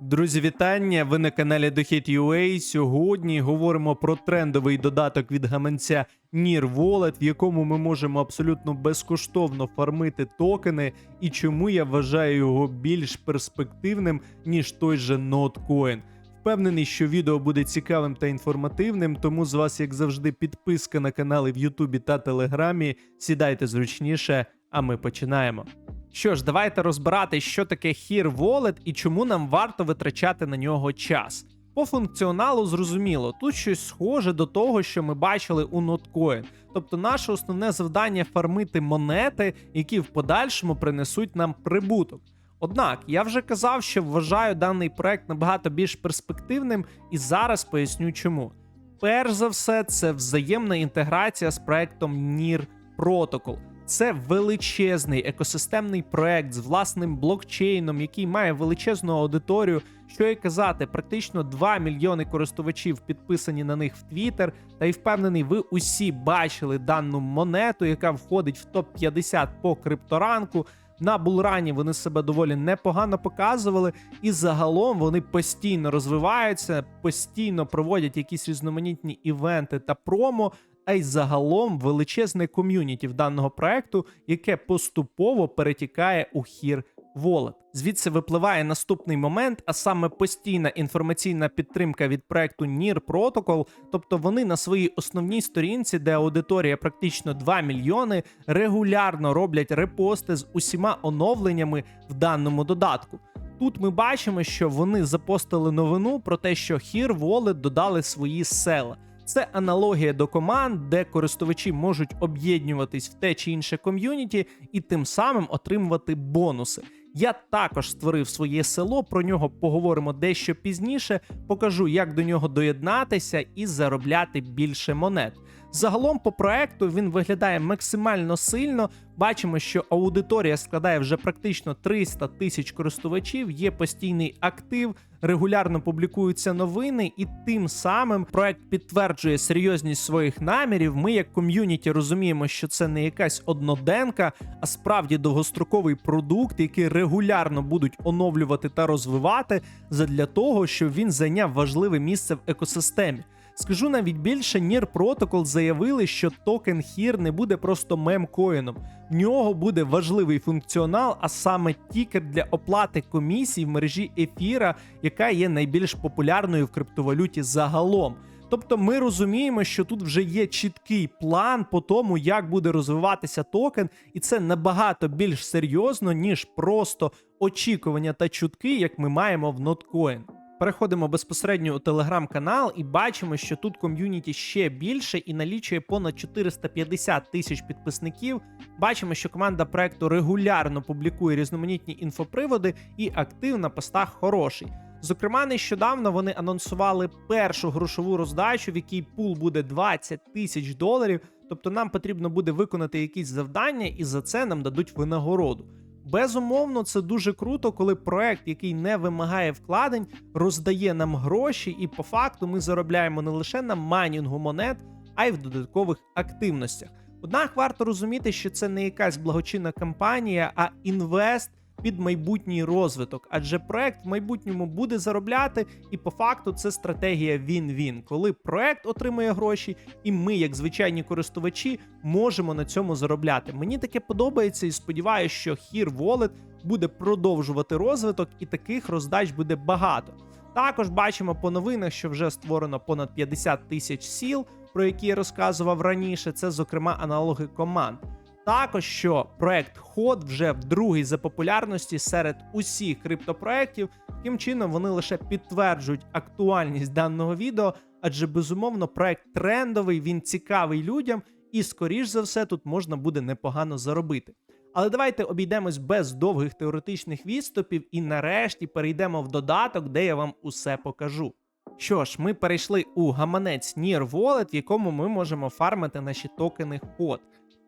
Друзі, вітання! Ви на каналі Дохід.ua. Сьогодні говоримо про трендовий додаток від гаманця Nir Wallet, в якому ми можемо абсолютно безкоштовно фармити токени, і чому я вважаю його більш перспективним, ніж той же Notcoin. Впевнений, що відео буде цікавим та інформативним, тому з вас, як завжди, підписка на канали в Ютубі та Телеграмі. Сідайте зручніше, а ми починаємо. Що ж, давайте розбирати, що таке Here Wallet і чому нам варто витрачати на нього час. По функціоналу зрозуміло, тут щось схоже до того, що ми бачили у Notcoin. Тобто наше основне завдання фармити монети, які в подальшому принесуть нам прибуток. Однак я вже казав, що вважаю даний проект набагато більш перспективним, і зараз поясню чому. Перш за все, це взаємна інтеграція з проектом NIR Protocol. Це величезний екосистемний проект з власним блокчейном, який має величезну аудиторію. Що і казати, практично 2 мільйони користувачів підписані на них в Twitter, та й впевнений, ви усі бачили дану монету, яка входить в топ 50 по крипторанку. На булрані вони себе доволі непогано показували, і загалом вони постійно розвиваються, постійно проводять якісь різноманітні івенти та промо. А й загалом величезне ком'юніті даного проекту, яке поступово перетікає у хір Wallet. Звідси випливає наступний момент, а саме постійна інформаційна підтримка від проекту NIR Protocol, тобто вони на своїй основній сторінці, де аудиторія практично 2 мільйони, регулярно роблять репости з усіма оновленнями в даному додатку. Тут ми бачимо, що вони запостили новину про те, що Here Wallet додали свої села. Це аналогія до команд, де користувачі можуть об'єднуватись в те чи інше ком'юніті і тим самим отримувати бонуси. Я також створив своє село, про нього поговоримо дещо пізніше. Покажу, як до нього доєднатися і заробляти більше монет. Загалом по проекту він виглядає максимально сильно. Бачимо, що аудиторія складає вже практично 300 тисяч користувачів, є постійний актив, регулярно публікуються новини, і тим самим проект підтверджує серйозність своїх намірів. Ми, як ком'юніті, розуміємо, що це не якась одноденка, а справді довгостроковий продукт, який регулярно будуть оновлювати та розвивати, задля того, щоб він зайняв важливе місце в екосистемі. Скажу навіть більше, NIR Protocol заявили, що токен HIR не буде просто мемкоїном. В нього буде важливий функціонал, а саме тікер для оплати комісій в мережі ефіра, яка є найбільш популярною в криптовалюті загалом. Тобто ми розуміємо, що тут вже є чіткий план по тому, як буде розвиватися токен, і це набагато більш серйозно, ніж просто очікування та чутки, як ми маємо в Notcoin. Переходимо безпосередньо у телеграм-канал і бачимо, що тут ком'юніті ще більше і налічує понад 450 тисяч підписників. Бачимо, що команда проекту регулярно публікує різноманітні інфоприводи і актив на постах хороший. Зокрема, нещодавно вони анонсували першу грошову роздачу, в якій пул буде 20 тисяч доларів. Тобто нам потрібно буде виконати якісь завдання, і за це нам дадуть винагороду. Безумовно, це дуже круто, коли проект, який не вимагає вкладень, роздає нам гроші, і по факту ми заробляємо не лише на майнінгу монет, а й в додаткових активностях. Однак варто розуміти, що це не якась благочинна кампанія, а інвест під майбутній розвиток, адже проект в майбутньому буде заробляти, і по факту це стратегія він-він, коли проект отримує гроші, і ми, як звичайні користувачі, можемо на цьому заробляти. Мені таке подобається і сподіваюся, що Here Wallet буде продовжувати розвиток, і таких роздач буде багато. Також бачимо по новинах, що вже створено понад 50 тисяч сіл, про які я розказував раніше. Це, зокрема, аналоги команд. Також що проект HOT вже в другий за популярності серед усіх криптопроєктів. Таким чином вони лише підтверджують актуальність даного відео, адже безумовно проект трендовий, він цікавий людям, і скоріш за все тут можна буде непогано заробити. Але давайте обійдемось без довгих теоретичних відступів і нарешті перейдемо в додаток, де я вам усе покажу. Що ж, ми перейшли у гаманець Near Wallet, в якому ми можемо фармити наші токени HOT.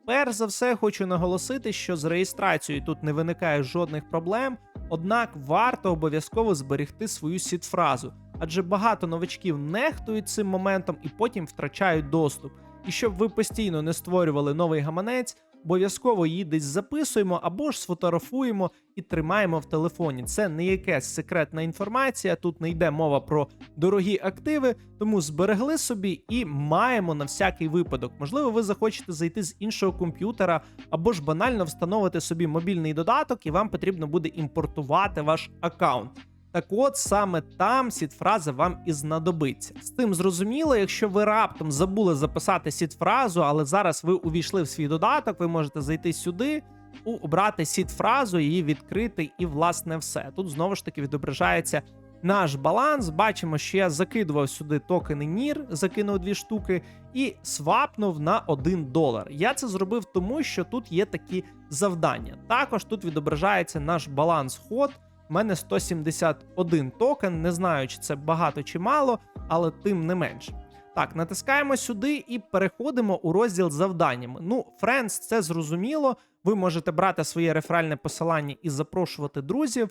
Перш за все, хочу наголосити, що з реєстрацією тут не виникає жодних проблем, однак варто обов'язково зберегти свою сіт-фразу, адже багато новачків нехтують цим моментом і потім втрачають доступ. І щоб ви постійно не створювали новий гаманець, обов'язково її десь записуємо або ж сфотографуємо і тримаємо в телефоні. Це не якась секретна інформація. Тут не йде мова про дорогі активи, тому зберегли собі і маємо на всякий випадок. Можливо, ви захочете зайти з іншого комп'ютера або ж банально встановити собі мобільний додаток, і вам потрібно буде імпортувати ваш аккаунт. Так от саме там сід-фраза вам і знадобиться. З тим зрозуміло, якщо ви раптом забули записати сід-фразу, але зараз ви увійшли в свій додаток, ви можете зайти сюди, обрати сід-фразу, її відкрити, і власне все. Тут знову ж таки відображається наш баланс. Бачимо, що я закидував сюди токени NIR, закинув дві штуки, і свапнув на 1 долар. Я це зробив тому, що тут є такі завдання. Також тут відображається наш баланс ход. У мене 171 токен. Не знаю, чи це багато чи мало, але тим не менше. Так, натискаємо сюди і переходимо у розділ завданнями. Ну, Friends, це зрозуміло. Ви можете брати своє реферальне посилання і запрошувати друзів.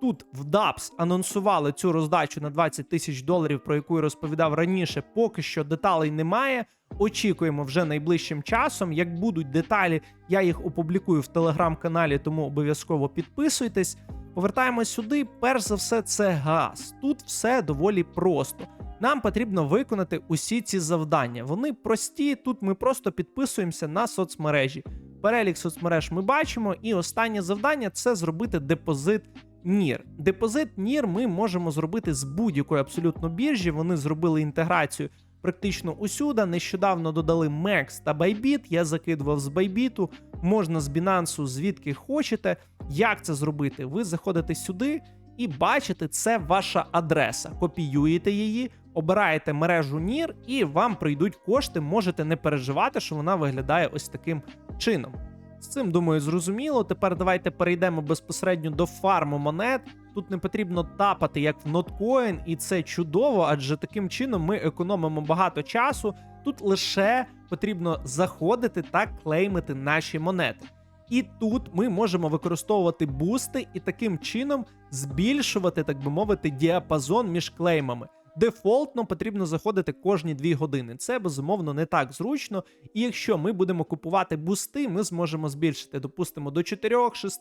Тут в DAPS анонсували цю роздачу на 20 тисяч доларів, про яку я розповідав раніше. Поки що деталей немає. Очікуємо вже найближчим часом. Як будуть деталі, я їх опублікую в телеграм-каналі, тому обов'язково підписуйтесь. Повертаємось сюди. Перш за все, це газ. Тут все доволі просто. Нам потрібно виконати усі ці завдання. Вони прості. Тут ми просто підписуємося на соцмережі. Перелік соцмереж ми бачимо, і останнє завдання це зробити депозит NIR. Депозит NIR ми можемо зробити з будь-якої абсолютно біржі. Вони зробили інтеграцію практично усюди. Нещодавно додали MEX та Bybit. Я закидував з Bybit, можна з Binance, звідки хочете. Як це зробити? Ви заходите сюди і бачите, це ваша адреса. Копіюєте її, обираєте мережу NIR і вам прийдуть кошти. Можете не переживати, що вона виглядає ось таким чином. З цим, думаю, зрозуміло. Тепер давайте перейдемо безпосередньо до фарму монет. Тут не потрібно тапати як в Notcoin, і це чудово, адже таким чином ми економимо багато часу. Тут лише потрібно заходити та клеймити наші монети. І тут ми можемо використовувати бусти і таким чином збільшувати, так би мовити, діапазон між клеймами. Дефолтно потрібно заходити кожні 2 години. Це безумовно не так зручно. І якщо ми будемо купувати бусти, ми зможемо збільшити, допустимо, до 4, 6,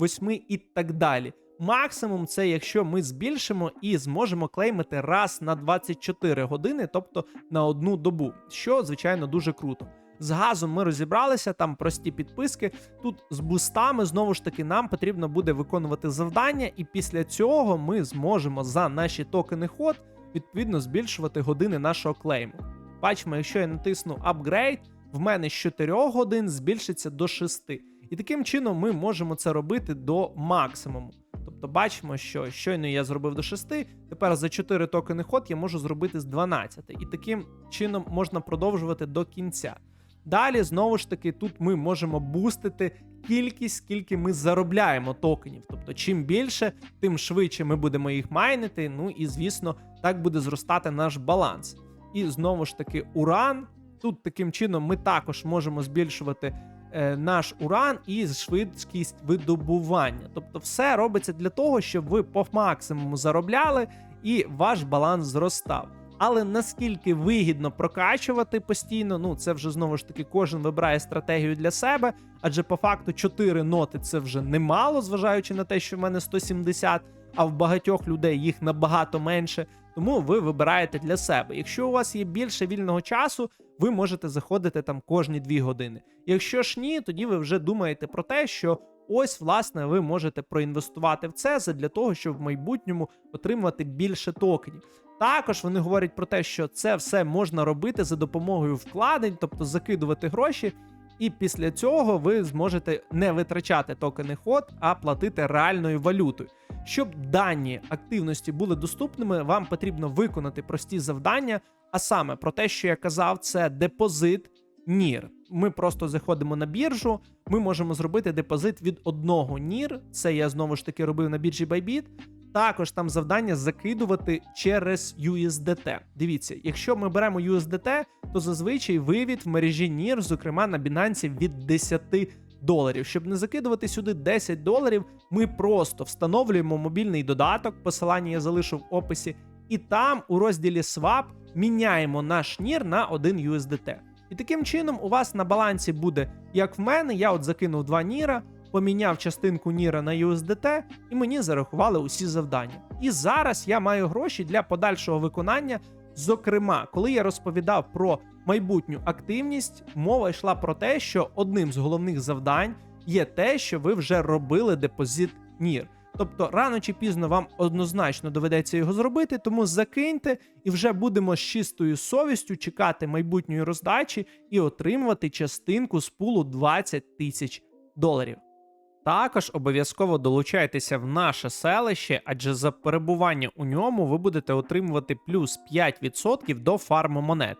8 і так далі. Максимум це якщо ми збільшимо і зможемо клеймити раз на 24 години, тобто на одну добу, що звичайно дуже круто. З газом ми розібралися, там прості підписки. Тут з бустами знову ж таки нам потрібно буде виконувати завдання, і після цього ми зможемо за наші токени ход відповідно збільшувати години нашого клейму. Бачимо, якщо я натисну апгрейд, в мене з 4 годин збільшиться до 6. І таким чином ми можемо це робити до максимуму. Тобто бачимо, що щойно я зробив до 6, тепер за 4 токени ход я можу зробити з 12. І таким чином можна продовжувати до кінця. Далі, знову ж таки, тут ми можемо бустити кількість, скільки ми заробляємо токенів. Тобто, чим більше, тим швидше ми будемо їх майнити. Ну і звісно, так буде зростати наш баланс. І знову ж таки, уран. Тут таким чином ми також можемо збільшувати е, наш уран і швидкість видобування. Тобто, все робиться для того, щоб ви по максимуму заробляли і ваш баланс зростав. Але наскільки вигідно прокачувати постійно, ну це вже знову ж таки кожен вибирає стратегію для себе, адже по факту 4 ноти це вже немало, зважаючи на те, що в мене 170, а в багатьох людей їх набагато менше. Тому ви вибираєте для себе. Якщо у вас є більше вільного часу, ви можете заходити там кожні 2 години. Якщо ж ні, тоді ви вже думаєте про те, що ось власне ви можете проінвестувати в це для того, щоб в майбутньому отримувати більше токенів. Також вони говорять про те, що це все можна робити за допомогою вкладень, тобто закидувати гроші, і після цього ви зможете не витрачати токени ход, а платити реальною валютою. Щоб дані активності були доступними, вам потрібно виконати прості завдання. А саме про те, що я казав, це депозит NIR. Ми просто заходимо на біржу. Ми можемо зробити депозит від одного NIR. Це я знову ж таки робив на біржі Bybit. Також там завдання закидувати через USDT. Дивіться, якщо ми беремо USDT, то зазвичай вивід в мережі NIR, зокрема на Binance, від 10 доларів. Щоб не закидувати сюди 10 доларів, ми просто встановлюємо мобільний додаток. Посилання я залишу в описі, і там у розділі Swap міняємо наш NIR на 1 USDT. І таким чином у вас на балансі буде, як в мене, я от закинув два Ніра, поміняв частинку Ніра на USDT, і мені зарахували усі завдання. І зараз я маю гроші для подальшого виконання. Зокрема, коли я розповідав про майбутню активність, мова йшла про те, що одним з головних завдань є те, що ви вже робили депозит NIR. Тобто рано чи пізно вам однозначно доведеться його зробити, тому закиньте і вже будемо з чистою совістю чекати майбутньої роздачі і отримувати частинку з пулу 20 тисяч доларів. Також обов'язково долучайтеся в наше селище, адже за перебування у ньому ви будете отримувати плюс 5% до фарму монет.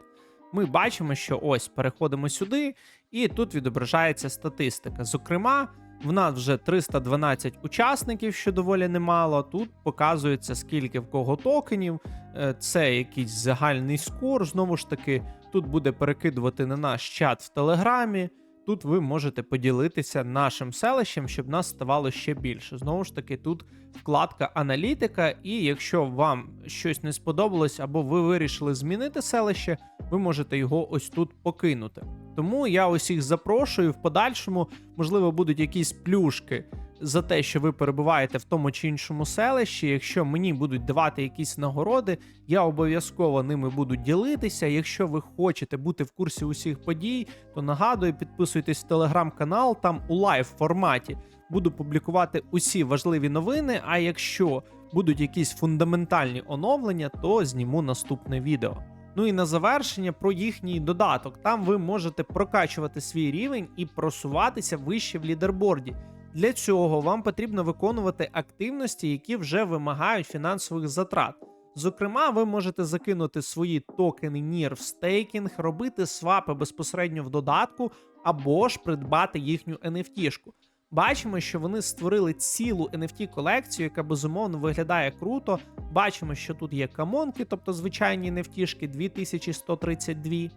Ми бачимо, що ось переходимо сюди, і тут відображається статистика. Зокрема, в нас вже 312 учасників, що доволі немало. Тут показується, скільки в кого токенів. Е, Це якийсь загальний скор. Знову ж таки, тут буде перекидувати на наш чат в Телеграмі. Тут ви можете поділитися нашим селищем, щоб нас ставало ще більше. Знову ж таки, тут вкладка аналітика, і якщо вам щось не сподобалось або ви вирішили змінити селище, ви можете його ось тут покинути. Тому я усіх запрошую в подальшому, можливо, будуть якісь плюшки за те, що ви перебуваєте в тому чи іншому селищі. Якщо мені будуть давати якісь нагороди, я обов'язково ними буду ділитися. Якщо ви хочете бути в курсі усіх подій, то нагадую, підписуйтесь в телеграм-канал, там у лайв форматі буду публікувати усі важливі новини. А якщо будуть якісь фундаментальні оновлення, то зніму наступне відео. Ну і на завершення про їхній додаток. Там ви можете прокачувати свій рівень і просуватися вище в лідерборді. Для цього вам потрібно виконувати активності, які вже вимагають фінансових затрат. Зокрема, ви можете закинути свої токени NIR в стейкінг, робити свапи безпосередньо в додатку, або ж придбати їхню NFT-шку. Бачимо, що вони створили цілу NFT колекцію, яка безумовно виглядає круто. Бачимо, що тут є камонки, тобто звичайні NFT-шки 2132.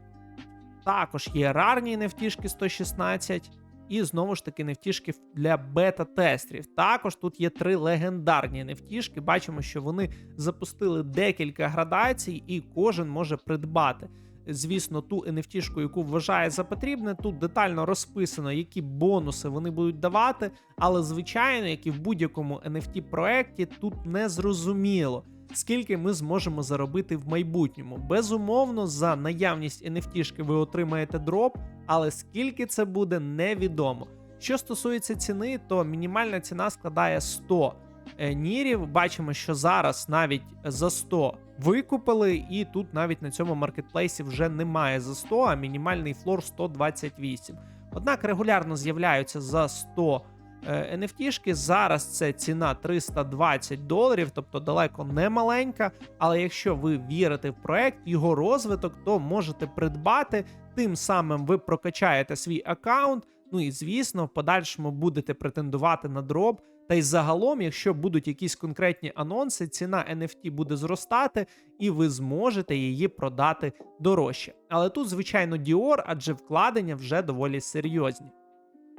Також є рарні NFT-шки 116. І знову ж таки нефтішки для бета-тестерів. Також тут є три легендарні нефтішки. Бачимо, що вони запустили декілька градацій, і кожен може придбати. Звісно, ту NFT-шку, яку вважає за потрібне. Тут детально розписано, які бонуси вони будуть давати. Але, звичайно, як і в будь-якому NFT проекті, тут не зрозуміло. Скільки ми зможемо заробити в майбутньому? Безумовно, за наявність NFT-шки ви отримаєте дроп, але скільки це буде, невідомо. Що стосується ціни, то мінімальна ціна складає 100 е, нірів. Бачимо, що зараз навіть за 100 викупили, і тут навіть на цьому маркетплейсі вже немає за 100, а мінімальний флор 128. Однак регулярно з'являються за 100 е, NFT-шки. Зараз це ціна 320 доларів, тобто далеко не маленька. Але якщо ви вірите в проект, його розвиток, то можете придбати. Тим самим ви прокачаєте свій аккаунт. Ну і звісно, в подальшому будете претендувати на дроп. Та й загалом, якщо будуть якісь конкретні анонси, ціна NFT буде зростати, і ви зможете її продати дорожче. Але тут, звичайно, Dior, адже вкладення вже доволі серйозні.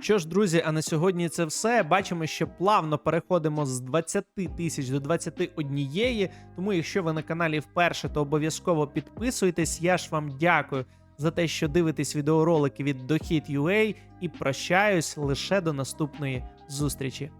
Що ж, друзі, а на сьогодні це все. Бачимо, що плавно переходимо з 20 тисяч до 21. Тому, якщо ви на каналі вперше, то обов'язково підписуйтесь. Я ж вам дякую за те, що дивитесь відеоролики від Дохід.ua і прощаюсь лише до наступної зустрічі.